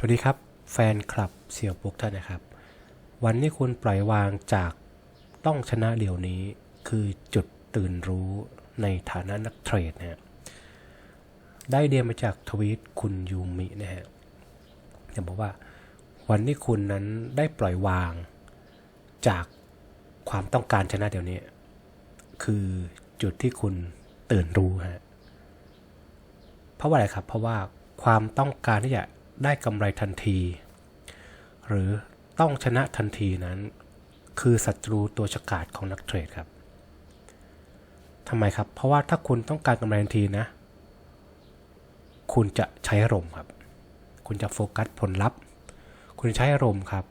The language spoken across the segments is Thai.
สวัสดีครับ แฟนคลับเสี่ยวปุกท่านนะครับ วันนี้คุณปล่อยวางจากต้องชนะเดี๋ยวนี้คือจุดตื่นรู้ในฐานะนักเทรดนะฮะได้เดียมาจากทวีตคุณยูมินะฮะจะบอกว่าวันที่คุณนั้นได้ปล่อยวางจากความต้องการชนะเดี๋ยวนี้ คือจุดที่คุณตื่นรู้ฮะเพราะว่าอะไรครับ เพราะว่าความต้องการที่จะ ได้กำไรทันที หรือต้องชนะทันทีนั้น คือศัตรูตัวฉกาจของนักเทรดครับทำไมครับ เพราะว่าถ้าคุณต้องการกำไรทันทีนะ คุณจะใช้อารมณ์ครับ คุณจะโฟกัสผลลัพธ์ คุณใช้อารมณ์ครับ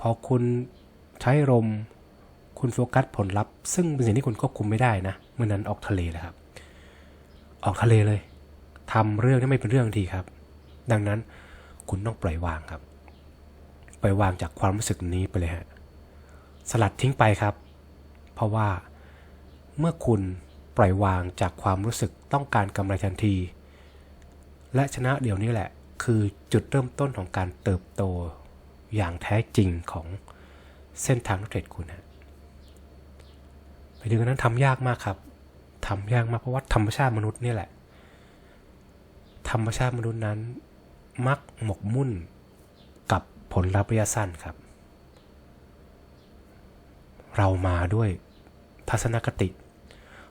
พอคุณใช้อารมณ์คุณโฟกัสผลลัพธ์ซึ่งเป็นสิ่งที่คุณควบคุมไม่ได้นะเมื่อนั้นออกทะเลเลยครับ ออกทะเลเลยทำเรื่องที่ไม่เป็นเรื่องดีครับ ดังนั้นคุณต้องปล่อยวางครับ ปล่อยวางจากความรู้สึกนี้ไปเลยฮะ สลัดทิ้งไปครับ เพราะว่าเมื่อคุณปล่อยวางจากความรู้สึกต้องการกำไรทันที และชนะเดี๋ยวนี้แหละ คือจุดเริ่มต้นของการเติบโตอย่างแท้จริงของเส้นทางนักเทรดคุณฮะไปดูกันนั้นทำยากมากครับทำยากมากเพราะว่าธรรมชาติมนุษย์นี่แหละ ธรรมชาติมนุษย์นั้น มักหมกมุ่นกับผลลัพธ์ระยะสั้นครับ เรามาด้วยทัศนคติ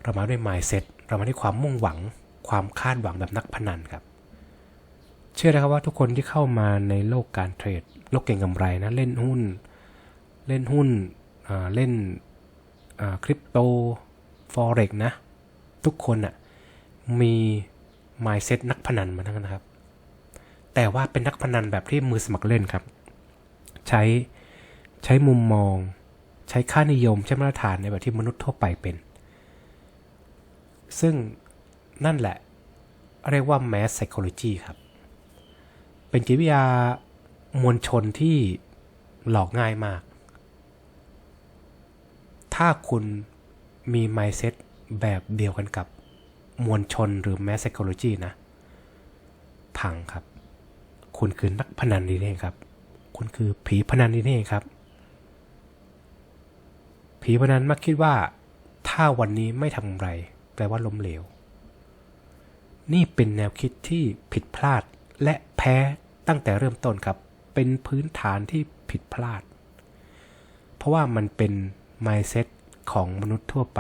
เรามาด้วย mindset เรามาด้วยความมุ่งหวัง ความคาดหวังแบบนักพนันครับ เชื่อนะครับว่าทุกคนที่เข้ามาในโลกการเทรด โลกเก่งกำไรนะ เล่นหุ้น เล่นหุ้นเล่นคริปโต forex นะ ทุกคนอะ่ะมี mindset นักพนันมาทั้งนั้นครับ แต่ว่าเป็นนักพนันแบบที่มือสมัครเล่นครับ ใช้ใช้มุมมอง ใช้ค่านิยมใช้มาตรฐานในแบบที่มนุษย์ทั่วไปเป็น ซึ่งนั่นแหละ เรียกว่า mass psychology ครับ เป็นจิตวิทยามวลชนที่หลอกง่ายมาก ถ้าคุณมี mindset แบบเดียวกันกับมวลชนหรือ mass psychology นะ พังครับ คุณคือนักพนันนี่เองครับ คุณคือผีพนันนี่เองครับ ผีพนันมักคิดว่า ถ้าวันนี้ไม่ทำกำไรแปลว่าล้มเหลว นี่เป็นแนวคิดที่ผิดพลาดและแพ้ตั้งแต่เริ่มต้นครับ เป็นพื้นฐานที่ผิดพลาด เพราะว่ามันเป็น mindset ของมนุษย์ทั่วไป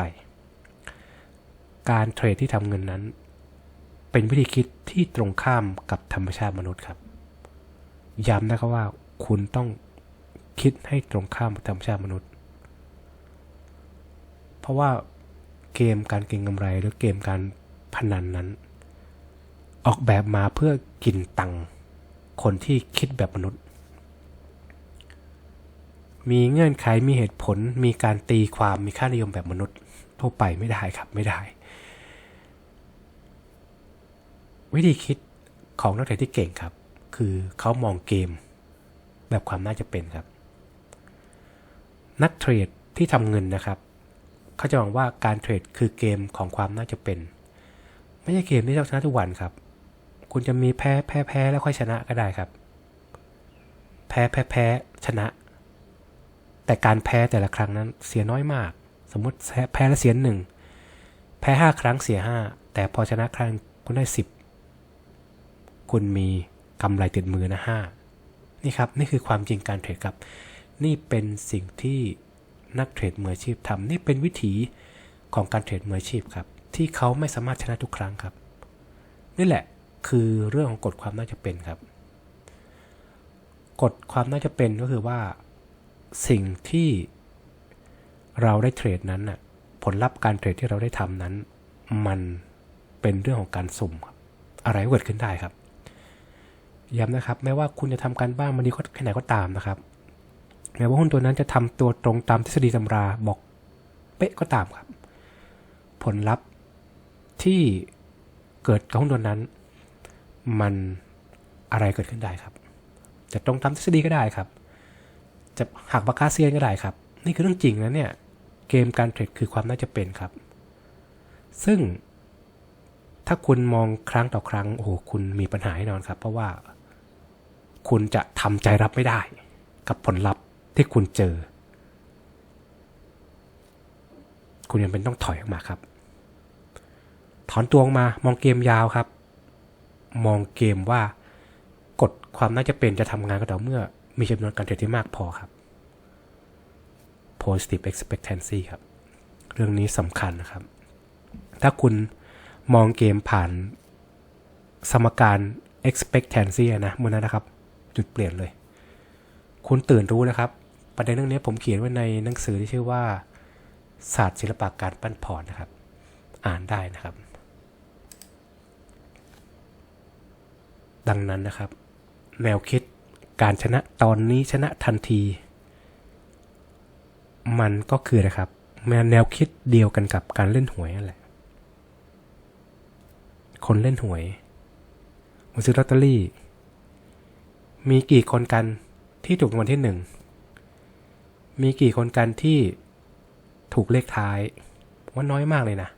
การเทรดที่ทำเงินนั้น เป็นวิธีคิดที่ตรงข้ามกับธรรมชาติมนุษย์ครับ ย้ำนะครับว่าคุณต้องคิดให้ตรงข้ามกับธรรมชาติมนุษย์ เพราะว่าเกมการเก็งกำไรหรือเกมการพนันนั้น ออกแบบมาเพื่อกินตังค์คนที่คิดแบบมนุษย์ มีเงื่อนไขมีเหตุผลมีการตีความมีค่านิยมแบบมนุษย์ทั่วไปไม่ได้ครับไม่ได้ วิธีคิดของนักเทรดที่เก่งครับ คือเขามองเกม แบบความน่าจะเป็นครับ นักเทรดที่ทำเงินนะครับ เขาจะมองว่าการเทรดคือเกมของความน่าจะเป็น ไม่ใช่เกมที่เราชนะทุกวันครับ คุณจะมีแพ้แพ้แพ้แล้วค่อยชนะก็ได้ครับ แพ้แพ้แพ้ชนะ แต่การแพ้แต่ละครั้งนั้นเสียน้อยมาก สมมติแพ้แล้วเสียหนึ่งแพ้ห้าครั้งเสียห้าแต่พอชนะครั้งคุณได้สิบคุณมี กำไรติดมือนะห้านี่ครับ นี่คือความจริงการเทรดครับ นี่เป็นสิ่งที่นักเทรดมืออาชีพทำนี่เป็นวิถีของการเทรดมืออาชีพครับ ที่เขาไม่สามารถชนะทุกครั้งครับ นี่แหละคือเรื่องของกฎความน่าจะเป็นครับกฎความน่าจะเป็นก็คือว่าสิ่งที่เราได้เทรดนั้นน่ะผลลัพธ์การเทรดที่เราได้ทำนั้น มันเป็นเรื่องของการสุ่มครับอะไรเกิดขึ้นได้ครับ ย้ำนะครับ แม้ว่าคุณจะทำการบ้านมันดีแค่ไหนก็ตามนะครับ แม้ว่าหุ้นตัวนั้นจะทำตัวตรงตามทฤษฎีตำราบอกเป๊ะก็ตามครับ ผลลัพธ์ที่เกิดกับหุ้นตัวนั้น มันอะไรเกิดขึ้นได้ครับ จะตรงตามทฤษฎีก็ได้ครับ จะหักปากกาเซียนก็ได้ครับ นี่คือเรื่องจริงนะเนี่ย เกมการเทรดคือความน่าจะเป็นครับ ซึ่งถ้าคุณมองครั้งต่อครั้ง โอ้โห คุณมีปัญหาแน่นอนครับ เพราะว่า คุณจะทำใจรับไม่ได้ กับผลลัพธ์ที่คุณเจอ คุณยังเป็นต้องถอยออกมาครับ ถอนตัวออกมามองเกมยาวครับ มองเกมว่ากฎความน่าจะเป็นจะทำงานก็ต่อเมื่อ มีจำนวนการเทรดที่มากพอครับ positive expectancy ครับ เรื่องนี้สำคัญนะครับ ถ้าคุณมองเกมผ่านสมการ expectancy นะมือนั้นนะครับ จุดเปลี่ยนเลย คุณตื่นรู้นะครับ ประเด็นเรื่องนี้ผมเขียนไว้ในหนังสือที่ชื่อว่า ศาสตร์ศิลปะการปั้นพอร์ตนะครับ อ่านได้นะครับ ดังนั้นนะครับ แนวคิดการชนะตอนนี้ชนะทันที มันก็คือนะครับแนวคิดเดียวกันกับการเล่นหวยนั่นแหละ คนเล่นหวยมาซื้อลอตเตอรี่ มีกี่คนกันที่ถูกรางวัลที่หนึ่ง มีกี่คนกันที่ถูกเลขท้าย ว่าน้อยมากเลยนะ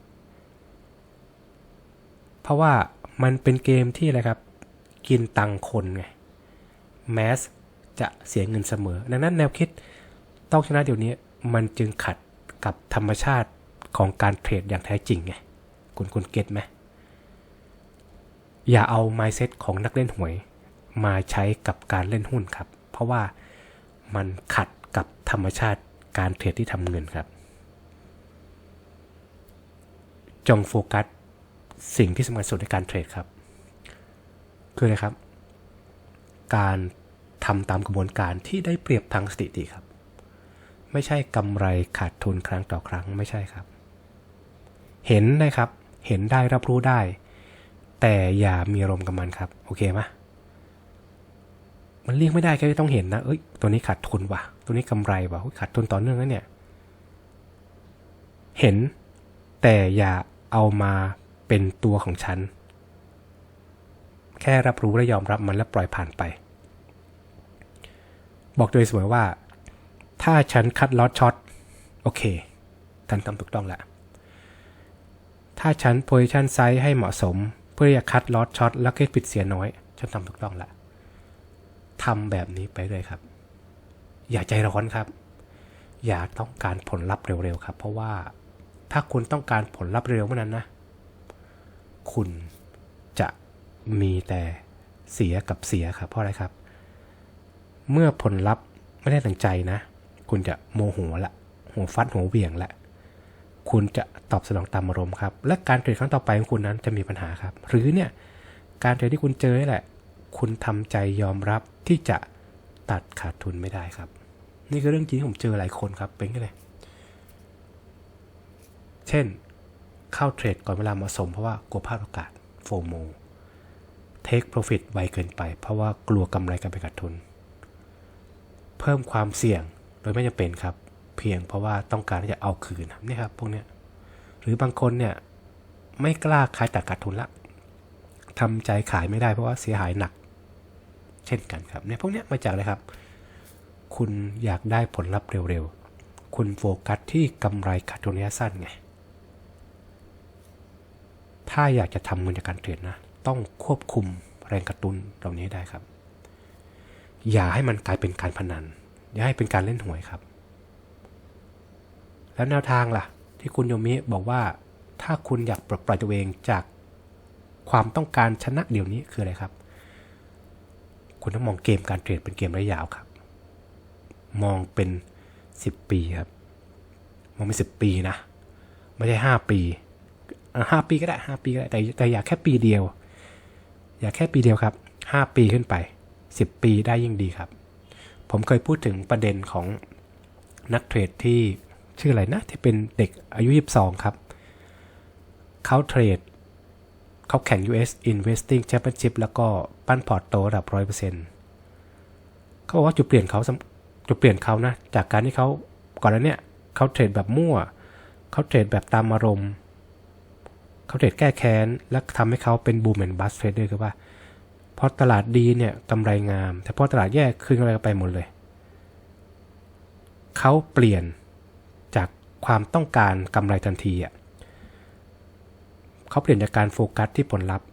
เพราะว่ามันเป็นเกมที่อะไรครับ กินตังคนไง แมสจะเสียเงินเสมอ ดังนั้นแนวคิดต้องชนะเดี๋ยวนี้มันจึงขัดกับธรรมชาติของการเทรดอย่างแท้จริงไง คุณคุณเก็ตไหม อย่าเอา mindset ของนักเล่นหวย มาใช้กับการเล่นหุ้นครับ เพราะว่ามันขัดกับธรรมชาติการเทรดที่ทำเงินครับ จงโฟกัสสิ่งที่สำคัญสุดในการเทรดครับ คืออะไรครับ การทำตามกระบวนการที่ได้เปรียบทางสถิติครับ ไม่ใช่กำไรขาดทุนครั้งต่อครั้งไม่ใช่ครับ เห็นได้ครับ เห็นได้รับรู้ได้ แต่อย่ามีอารมณ์กับมันครับ โอเคไหม มันเลี่ยงไม่ได้แค่ต้องเห็นนะ เอ้ย ตัวนี้ขาดทุนว่ะ ตัวนี้กำไรว่ะขาดทุนต่อเนื่องแล้วเนี่ย เห็น แต่อย่าเอามาเป็นตัวของฉัน แค่รับรู้และยอมรับมันแล้วปล่อยผ่านไป บอกโดยเสมอว่า ถ้าฉันคัดลอตช็อต โอเคท่านทำถูกต้องแล้ว ถ้าฉันโพซิชันไซส์ให้เหมาะสม เพื่อจะคัดลอตช็อตแล้วก็ปิดเสียน้อย ฉันทำถูกต้องแล้ว ทำแบบนี้ไปเลยครับ อย่าใจร้อนครับ อย่าต้องการผลลัพธ์เร็วๆครับ เพราะว่าถ้าคุณต้องการผลลัพธ์เร็วเมื่อนั้นนะ คุณจะมีแต่เสียกับเสียครับ เพราะอะไรครับ เมื่อผลลัพธ์ไม่ได้ตั้งใจนะ คุณจะโมโหละหัวฟัดหัวเบี่ยงละคุณจะตอบสนองตามอารมณ์ครับ และการเทรดครั้งต่อไปของคุณนั้นจะมีปัญหาครับ หรือเนี่ย การเทรดที่คุณเจอนี่แหละ คุณทำใจยอมรับที่จะตัดขาดทุนไม่ได้ครับ นี่คือเรื่องจริงที่ผมเจอหลายคนครับเป็นไงเลย เช่น เข้าเทรดก่อนเวลาเหมาะสมเพราะว่ากลัวพลาดโอกาสโฟโมเทคโปรฟิตไวเกินไป เพราะว่ากลัวกำไรการไปขาดทุน เพิ่มความเสี่ยงโดยไม่จำเป็นครับ เพียงเพราะว่าต้องการที่จะเอาคืนนี่ครับพวกเนี้ยหรือบางคนเนี่ยไม่กล้าขายตัดขาดทุนละทำใจขายไม่ได้เพราะว่าเสียหายหนัก เช่นกันครับเนี่ยพวกนี้มาจากอะไรครับ คุณอยากได้ผลลัพธ์เร็วๆ คุณโฟกัสที่กำไรขาดทุนระยะสั้นไง ถ้าอยากจะทำเงินจากการเทรดนะ ต้องควบคุมแรงกระตุ้นเหล่านี้ได้ครับ อย่าให้มันกลายเป็นการพนัน อย่าให้เป็นการเล่นหวยครับ แล้วแนวทางล่ะ ที่คุณโยมิบอกว่าถ้าคุณอยากปลดปล่อยตัวเองจากความต้องการชนะเดี๋ยวนี้คืออะไรครับ คุณต้องมองเกมการเทรดเป็นเกมระยะยาวครับ มองเป็น 10 ปีครับ มองเป็นสิปีนะ ไม่ใช่5ปีห้าปีก็ได้ห้าปีก็ได้แต่แต่อยากแค่ปีเดียว อยากแค่ปีเดียวครับห้าปีขึ้นไปสิบปีได้ยิ่งดีครับ ผมเคยพูดถึงประเด็นของนักเทรดที่ชื่ออะไรนะที่เป็นเด็กอายุ 22 ครับ เขาเทรด เขาแข่ง US Investing Championship แล้วก็ปั้นพอร์ตโตระดับ100%เปอร์เซ็นต์เขาบอกว่าจุดเปลี่ยนเขาจุดเปลี่ยนเขานะ จากการที่เขาก่อนแล้วเนี่ยเขาเทรดแบบมั่ว เขาเทรดแบบตามอารมณ์เขาเทรดแก้แค้น และทำให้เขาเป็นบูมแอนบัสเทรดเดอร์คือว่า พอตลาดดีเนี่ยกำไรงาม แต่พอตลาดแย่คืนกำไรไปหมดเลย เขาเปลี่ยนจากความต้องการกำไรทันทีอะ เขาเปลี่ยนจากการโฟกัสที่ผลลัพธ์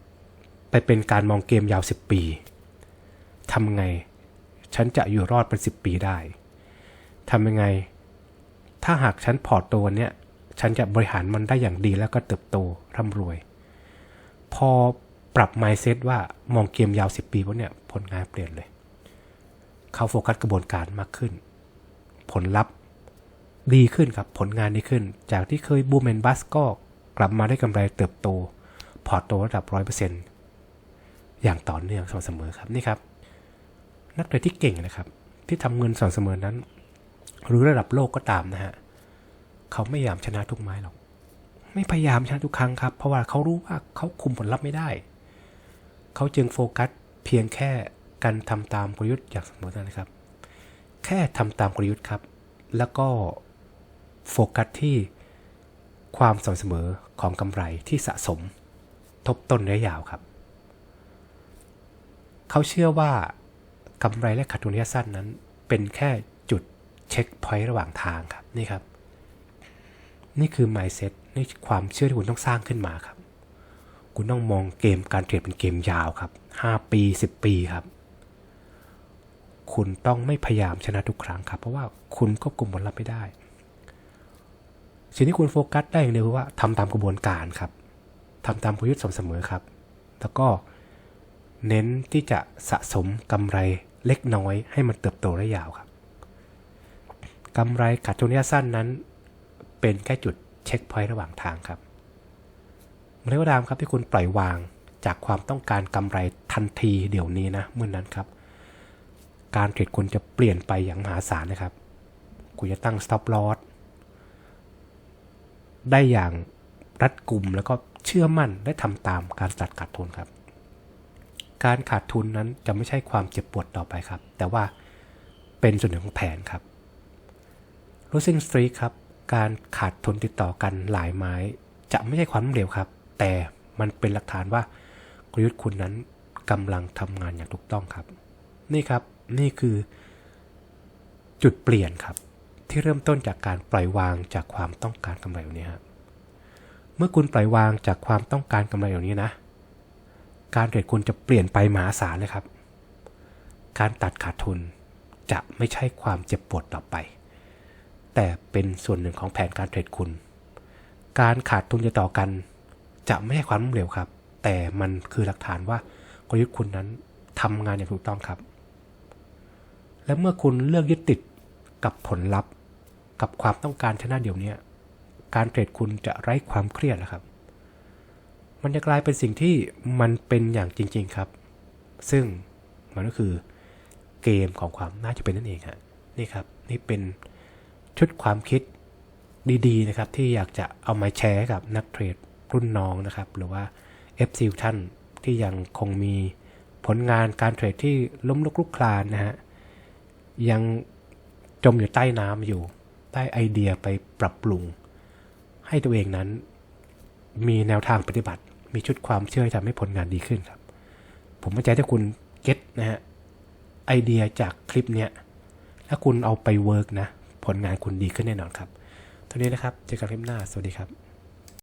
ไปเป็นการมองเกมยาว 10 ปีทำไง ฉันจะอยู่รอดเป็นสิบปีได้ทำยังไง ถ้าหากฉันพอร์ตตัวเนี้ยฉันจะบริหารมันได้อย่างดีแล้วก็เติบโตร่ำรวย พอปรับ mindset ว่ามองเกมยาว 10 ปีพวกเนี้ยผลงานเปลี่ยนเลย เขาโฟกัสกระบวนการมากขึ้น ผลลัพธ์ดีขึ้นครับผลงานดีขึ้น จากที่เคยบูมแอนบัสก็ กลับมาได้กำไรเติบโต พอร์ตโตระดับ 100%อย่างต่อเนื่องสม่ำเสมอครับนี่ครับ นักเตะที่เก่งนะครับ ที่ทำเงินสม่ำเสมอนั้น หรือระดับโลกก็ตามนะฮะเขาไม่พยายามชนะทุกไม้หรอก ไม่พยายามชนะทุกครั้งครับ เพราะว่าเขารู้ว่าเขาคุมผลลัพธ์ไม่ได้ เขาจึงโฟกัสเพียงแค่การทำตามกลยุทธ์อย่างสมมตินะครับ แค่ทำตามกลยุทธ์ครับ แล้วก็โฟกัสที่ความสม่ำเสมอ ของกำไรที่สะสม ทบต้นระยะยาวครับ เขาเชื่อว่ากำไรและขาดทุนระยะสั้นนั้น เป็นแค่จุดเช็คพอยต์ระหว่างทางครับนี่ครับ นี่คือ mindset นี่ความเชื่อที่คุณต้องสร้างขึ้นมาครับ คุณต้องมองเกมการเทรดเป็นเกมยาวครับ 5 ปี 10 ปีครับ คุณต้องไม่พยายามชนะทุกครั้งครับ เพราะว่าคุณควบคุมผลลัพธ์ไม่ได้ สิ่งที่คุณโฟกัสได้อย่างเดียวคือว่าทำตามกระบวนการครับทำตามกลยุทธ์สม่ำเสมอครับ แล้วก็เน้นที่จะสะสมกำไรเล็กน้อยให้มันเติบโตระยะยาวครับกำไรขาดทุนระยะสั้นนั้น เป็นแค่จุดเช็คพอยต์ระหว่างทางครับเมื่อไรก็ตามครับที่คุณปล่อยวางจากความต้องการกำไรทันทีเดี๋ยวนี้นะเมื่อนนั้นครับ การเทรดคุณจะเปลี่ยนไปอย่างมหาศาลนะครับ คุณจะตั้ง stop loss ได้อย่างรัดกุมแล้วก็เชื่อมั่นได้ทำตามการตัดขาดทุนครับ การขาดทุนนั้นจะไม่ใช่ความเจ็บปวดต่อไปครับ แต่ว่าเป็นส่วนหนึ่งของแผนครับ losing streak ครับ การขาดทุนติดต่อกันหลายไม้ จะไม่ใช่ความล้มเหลวครับ แต่มันเป็นหลักฐานว่ากลยุทธ์คุณนั้นกำลังทำงานอย่างถูกต้องครับ นี่ครับนี่คือจุดเปลี่ยนครับ ที่เริ่มต้นจากการปล่อยวางจากความต้องการกำไรเหล่านี้ครับเมื่อคุณปล่อยวางจากความต้องการกำไรเหล่านี้นะ การเทรดคุณจะเปลี่ยนไปมหาศาลเลยครับ การตัดขาดทุนจะไม่ใช่ความเจ็บปวดต่อไป แต่เป็นส่วนหนึ่งของแผนการเทรดคุณ การขาดทุนจะต่อกัน จะไม่ใช่ความล้มเหลวครับ แต่มันคือหลักฐานว่ากลยุทธ์คุณนั้นทำงานอย่างถูกต้องครับ และเมื่อคุณเลือกยึดติด กับผลลัพธ์ กับความต้องการชนะเดี๋ยวนี้การเทรดคุณจะไร้ความเครียดนะครับ มันจะกลายเป็นสิ่งที่มันเป็นอย่างจริง ๆครับ ซึ่งมันก็คือเกมของความน่าจะเป็นนั่นเองฮะนี่ครับ นี่เป็นชุดความคิดดีๆนะครับ ที่อยากจะเอามาแชร์กับนักเทรดรุ่นน้องนะครับ หรือว่า FC ท่านที่ยังคงมีผลงานการเทรดที่ล้มลุกลุกคลานนะฮะยัง จมอยู่ใต้น้ำอยู่ใต้ไอเดียไปปรับปรุง ให้ตัวเองนั้น มีแนวทางปฏิบัติ มีชุดความเชื่อที่ทำให้ผลงานดีขึ้นครับ ผมมั่นใจถ้าคุณเก็ตนะฮะไอเดียจากคลิปเนี้ยถ้าคุณเอาไปเวิร์กนะ ผลงานคุณดีขึ้นแน่นอนครับ เท่านี้นะครับ เจอกันคลิปหน้า สวัสดีครับ